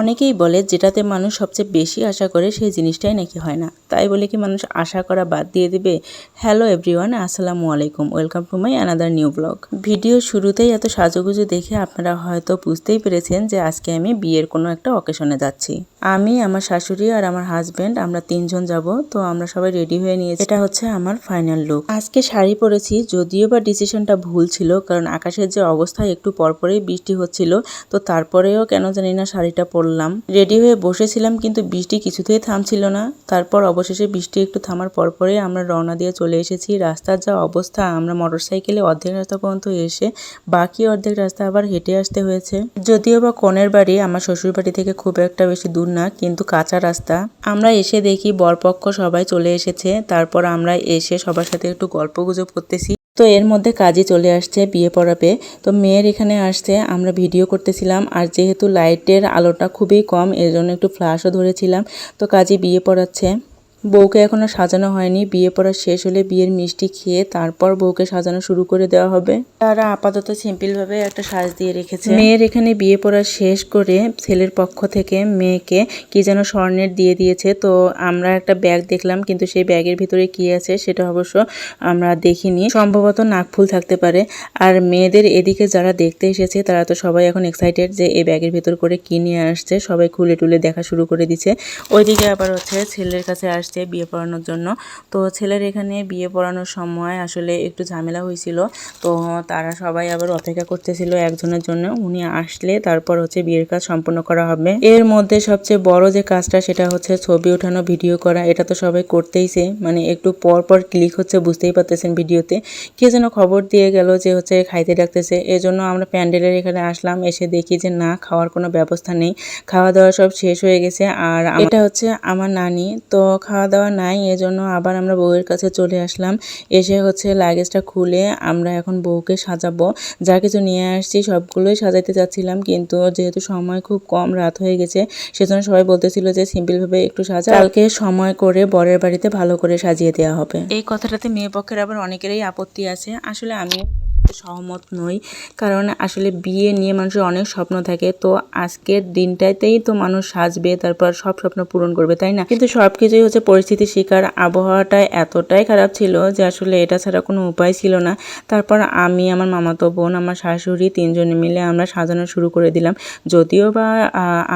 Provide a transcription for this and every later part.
অনেকেই বলে যেটাতে মানুষ সবচেয়ে বেশি আশা করে সেই জিনিসটাই নাকি হয় না। তাই বলে কি মানুষ আশা করা বাদ দিয়ে দিবে? হ্যালো এভরিওয়ান আসসালামু আলাইকুম। Welcome to my another new blog video শুরুতেই এত সাজুগুজু দেখে আপনারা হয়তো বুঝতেই পেরেছেন যে আজকে আমি বিয়ের কোনো একটা অকেশনে যাচ্ছি। আমি, আমার শাশুড়ি আর আমার হাজব্যান্ড আমরা তিনজন যাব, তো আমরা সবাই রেডি হয়ে নিয়েছি। এটা হচ্ছে আমার ফাইনাল লুক আজকে শাড়ি পরেছি, যদিও বা ডিসিশনটা ভুল ছিল, কারণ আকাশের যে অবস্থা, একটু পরপরেই বৃষ্টি হচ্ছিল, তো তারপরেও কেন জানি না শাড়িটা পরলাম রেডি হয়ে বসেছিলাম কিন্তু বৃষ্টি কিছুতেই থামছিল না। তারপর অবশেষে বৃষ্টি একটু থামার পরপরেই আমরা রওনা দিয়ে চলে এসেছি। রাস্তার যা অবস্থা, আমরা মোটরসাইকেলে অর্ধেক রাস্তা পর্যন্ত এসে বাকি অর্ধেক রাস্তা আবার হেঁটে আসতে হয়েছে। যদিও বা কনের বাড়ি আমার শ্বশুর বাড়ি থেকে খুব একটা বেশি দূর না, কিন্তু কাঁচা রাস্তা। আমরা এসে দেখি বরপক্ষ সবাই চলে এসেছে। তারপর আমরা এসে সবার সাথে একটু গল্প গুজব করতেছি। তো এর মধ্যে কাজে চলে আসছে বিয়ে পড়াবে। তো মেয়ের এখানে আসছে আমরা ভিডিও করতেছিলাম আর যেহেতু লাইটের আলোটা খুবই কম এর জন্য একটু ফ্ল্যাশও ধরেছিলাম। তো কাজে বিয়ে পড়াচ্ছে। বউকে এখনও সাজানো হয়নি। বিয়ে পড়া শেষ হলে বিয়ের মিষ্টি খেয়ে তারপর বউকে সাজানো শুরু করে দেওয়া হবে। তারা আপাতত সিম্পল ভাবে একটা সাজ দিয়ে রেখেছে। মেয়ের এখানে বিয়ে পড়া শেষ করে ছেলের পক্ষ থেকে মেয়েকে কি যেন স্বর্ণের দিয়ে দিয়েছে। তো আমরা একটা ব্যাগ দেখলাম কিন্তু সেই ব্যাগের ভিতরে কি আছে সেটা অবশ্য আমরা দেখিনি। সম্ভবত নাকফুল থাকতে পারে। আর মেয়েদের এদিকে যারা দেখতে এসেছে তারা তো সবাই এখন এক্সাইটেড যে এই ব্যাগের ভিতর করে কি নিয়ে আসছে। সবাই খুলে টুলে দেখা শুরু করে দিচ্ছে। ওইদিকে আবার হচ্ছে ছেলের কাছে আসছে। বিয়ে পড়ানোর জন্য। তো ছেলের এখানে বিয়ে পড়ানোর সময় আসলে একটু ঝামেলা হয়েছিল। তো তারা সবাই আবার অপেক্ষা করতেছিল একজনের জন্য। উনি আসলে তারপর হচ্ছে বিয়ের কাজ সম্পন্ন করা হবে। এর মধ্যে সবচেয়ে বড় যে কাজটা সেটা হচ্ছে ছবি ওঠানো, ভিডিও করা। এটা তো সবাই করতেইছে। মানে একটু পর পর ক্লিক হচ্ছে, বুঝতেই পারতেছেন ভিডিওতে। কে যেন খবর দিয়ে গেল যে হচ্ছে খাইতে ডাকতেছে। এজন্য আমরা প্যান্ডেলের এখানে আসলাম, এসে দেখি যে না, খাওয়ার কোনো ব্যবস্থা নেই। খাওয়া দাওয়া সব শেষ হয়ে গেছে। আর এটা হচ্ছে আমার নানি। তো খাওয়া খাওয়া দাওয়া নাই, এজন্য আবার আমরা বউয়ের কাছে চলে আসলাম। এসে হচ্ছে লাগেজটা খুলে আমরা এখন বউকে সাজাবো। যা কিছু নিয়ে আসছি সবগুলোই সাজাইতে চাচ্ছিলাম কিন্তু যেহেতু সময় খুব কম, রাত হয়ে গেছে, সেজন্য সবাই বলতেছিল যে সিম্পলভাবে একটু সাজা। কালকে সময় করে বরের বাড়িতে ভালো করে সাজিয়ে দেওয়া হবে। এই কথাটাতে মেয়ে পক্ষের আবার অনেকেরই আপত্তি আছে। আসলে আমি সহমত নই। কারণ আসলে বিয়ে নিয়ে মানুষের অনেক স্বপ্ন থাকে। তো আজকের দিনটাতেই তো মানুষ সাজবে, তারপর সব স্বপ্ন পূরণ করবে, তাই না? কিন্তু সব কিছুই হচ্ছে পরিস্থিতি শিকার। আবহাওয়াটা এতটাই খারাপ ছিল যে আসলে এটা ছাড়া কোনো উপায় ছিল না। তারপর আমি, আমার মামাতো বোন, আমার শাশুড়ি তিনজনে মিলে আমরা সাজানো শুরু করে দিলাম। যদিও বা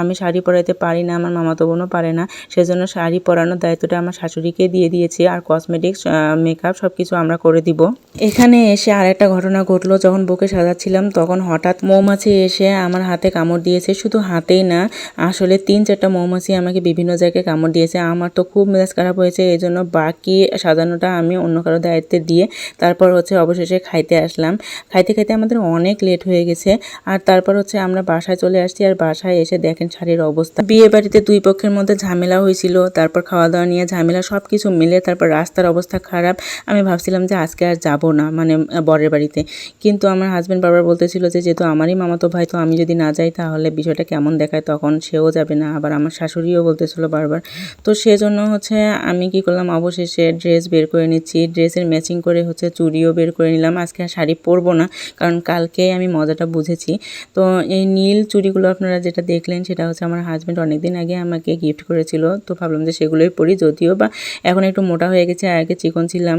আমি শাড়ি পরাইতে পারি না, আমার মামাতো বোনও পারে না। সেজন্য শাড়ি পরানোর দায়িত্বটা আমার শাশুড়িকে দিয়ে দিয়েছি। আর কসমেটিক্স মেকআপ সব কিছু আমরা করে দিব। এখানে এসে আরেকটা ঘটনা ঘটলো যখন বুকে সাজাচ্ছিলাম, তখন হঠাৎ মৌমাছি এসে আমার হাতে কামড় দিয়েছে। শুধু হাতেই না, আসলে তিন চারটা মৌমাছি আমাকে বিভিন্ন জায়গায় কামড় দিয়েছে। আমার তো খুব মেজাজ খারাপ হয়েছে এই জন্য বাকি সাজানোটা আমি অন্য কারও দায়িত্বে দিয়ে তারপর হচ্ছে অবশেষে খাইতে আসলাম। খাইতে খাইতে আমাদের অনেক লেট হয়ে গেছে আর তারপর হচ্ছে আমরা বাসায় চলে আসছি আর বাসায় এসে দেখেন শাড়ির অবস্থা। বিয়ে বাড়িতে দুই পক্ষের মধ্যে ঝামেলা হয়েছিল, তারপর খাওয়া দাওয়া নিয়ে ঝামেলা সব কিছু মিলে তারপর রাস্তার অবস্থা খারাপ। আমি ভাবছিলাম যে আজকে আর যাব না মানে বরের বাড়িতে। কিন্তু আমার হাজব্যান্ড বারবার বলতেছিল যে, যেহেতু আমারই মামাতো ভাই, তো আমি যদি না যাই তাহলে বিষয়টা কেমন দেখায়? তখন সেও যাবে না। আবার আমার শাশুড়িও বলতেছিল বারবার। তো সেজন্য হচ্ছে আমি কি করলাম? অবশেষে ড্রেস বের করে নিচ্ছি। ড্রেসের ম্যাচিং করে হচ্ছে চুড়িও বের করে নিলাম। আজকে আর শাড়ি পরবো না, কারণ কালকে আমি মজাটা বুঝেছি। তো এই নীল চুড়িগুলো আপনারা যেটা দেখলেন, সেটা হচ্ছে আমার হাজব্যান্ড অনেকদিন আগে আমাকে গিফট করেছিল। তো ভাবলাম যে সেগুলোই পরি, যদিও বা এখন একটু মোটা হয়ে গেছে। আগে চিকন ছিলাম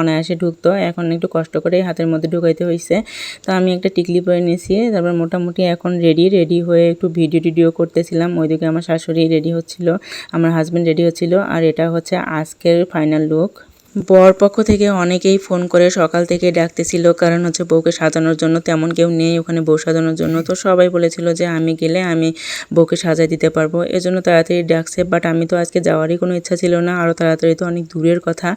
অনায়াসে ঢুকতো। এখন একটু কষ্ট করে হাতের মধ্যে ঢুকাইতে হয়েছে তো আমি একটা টিকলি পরে নিয়েছি, তারপর মোটামুটি এখন রেডি রেডি হয়ে একটু ভিডিও টিডিও করতেছিলাম। ওইদিকে আমার শাশুড়ি রেডি হচ্ছিল, আমার হাজব্যান্ড রেডি হচ্ছিল, আর এটা হচ্ছে আজকের ফাইনাল লুক বর পক্ষ থেকে অনেকেই ফোন করে সকাল থেকে ডাকতেছিল, কারণ হচ্ছে বউকে সাজানোর জন্য তেমন কেউ নেই ওখানে বউ সাজানোর জন্য। তো সবাই বলেছিল যে আমি গেলে আমি বউকে সাজাই দিতে পারব। এজন্য তাড়াতাড়ি ডাকছে বাট আমি তো আজকে যাওয়ারই কোনো ইচ্ছা ছিল না আরও তাড়াতাড়ি তো অনেক দূরের কথা।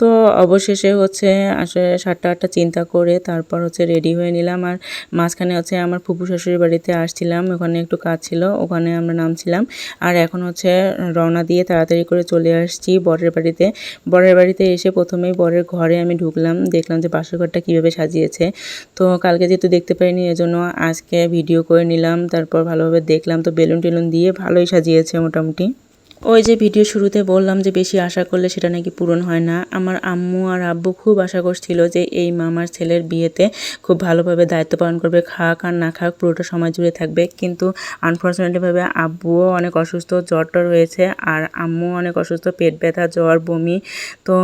তো অবশেষে হচ্ছে আসলে সাতটা আটটা চিন্তা করে তারপর হচ্ছে রেডি হয়ে নিলাম। আর মাঝখানে হচ্ছে আমার ফুপু শ্বশুরের বাড়িতে আসছিলাম, ওখানে একটু কাজ ছিল, ওখানে আমরা নামছিলাম। আর এখন হচ্ছে রওনা দিয়ে তাড়াতাড়ি করে চলে আসছি বরের বাড়িতে। বরের বাড়িতে এসে প্রথমেই বরের ঘরে আমি ঢুকলাম, দেখলাম যে বাসর ঘরটা কীভাবে সাজিয়েছে। তো কালকে যেহেতু দেখতে পাইনি, এজন্য আজকে ভিডিও করে নিলাম, তারপর ভালোভাবে দেখলাম। তো বেলুন টেলুন দিয়ে ভালোই সাজিয়েছে মোটামুটি। ওই যে ভিডিও শুরুতে বললাম যে বেশি আশা করলে সেটা নাকি পূরণ হয় না। আমার আম্মু আর আব্বু খুব আশা করছিল যে এই মামার ছেলের বিয়েতে খুব ভালোভাবে দায়িত্ব পালন করবে, খাক আর না খাক পুরোটা সময় জুড়ে থাকবে। কিন্তু আনফর্চুনেটলিভাবে আব্বুও অনেক অসুস্থ জ্বর টর হয়েছে আর আম্মু অনেক অসুস্থ, পেট ব্যথা, জ্বর, বমি। তো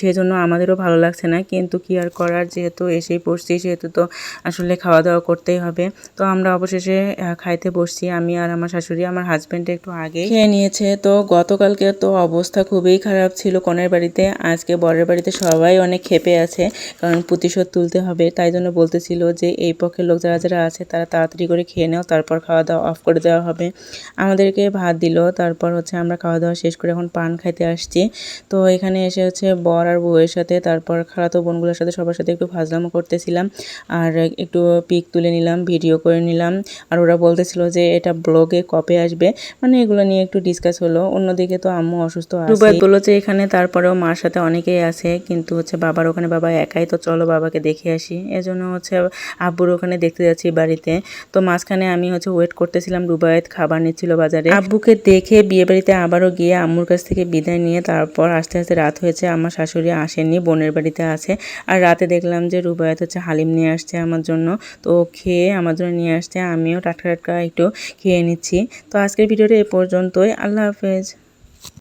সেই জন্য আমাদেরও ভালো লাগছে না। কিন্তু কি আর করার? যেহেতু এসেই পড়ছি, সেহেতু তো আসলে খাওয়া দাওয়া করতেই হবে। তো আমরা অবশেষে খাইতে বসছি। আমি আর আমার শাশুড়ি, আমার হাজব্যান্ড একটু আগে খেয়ে নিয়েছে। তো গতকালকে তো অবস্থা খুবই খারাপ ছিল কনের বাড়িতে। আজকে বরের বাড়িতে সবাই অনেক ক্ষেপে আছে, কারণ প্রতিশোধ তুলতে হবে। তাই জন্য বলতেছিল যে এই পক্ষের লোক যারা যারা আছে, তারা তাড়াতাড়ি করে খেয়ে নাও, তারপর খাওয়া দাওয়া অফ করে দেওয়া হবে। আমাদেরকে ভাত দিল, তারপর হচ্ছে আমরা খাওয়া দাওয়া শেষ করে এখন পান খাইতে আসছি। তো এখানে এসে হচ্ছে বর আর বউয়ের সাথে, তারপর খালাতো বোনগুলোর সাথে সবার সাথে একটু ফাজলামো করতেছিলাম। আর একটু পিক তুলে নিলাম, ভিডিও করে নিলাম। আর ওরা বলতেছিল যে এটা ব্লগে কবে আসবে? মানে এগুলো নিয়ে একটু ডিসকাস হলো। অন্যদিকে তো আম্মু অসুস্থ আছে। রুবাই বলল যে এখানে তারপরেও মার সাথে অনেকেই আছে কিন্তু হচ্ছে বাবার ওখানে বাবা একাই তো চলো বাবাকে দেখে আসি। এজন্য হচ্ছে আব্বুর ওখানে দেখতে যাচ্ছি বাড়িতে। তো মাঝখানে আমি হচ্ছে ওয়েট করতেছিলাম রুবায়ত খাবার নিচ্ছিল বাজারে। আব্বুকে দেখে বিয়ে বাড়িতে আবারও গিয়ে আম্মুর কাছ থেকে বিদায় নিয়ে তারপর আস্তে আস্তে রাত হয়েছে আমার শাশুড়ি আসেননি বোনের বাড়িতে আছে। আর রাতে দেখলাম যে রুবায়ত হচ্ছে হালিম নিয়ে আসছে আমার জন্য। তো খেয়ে আমার জন্য নিয়ে আসছে আমিও টাটকা টাটকা একটু খেয়ে নিচ্ছি। তো আজকের ভিডিওটা এ পর্যন্তই। আল্লাহ হাফেজ। Is.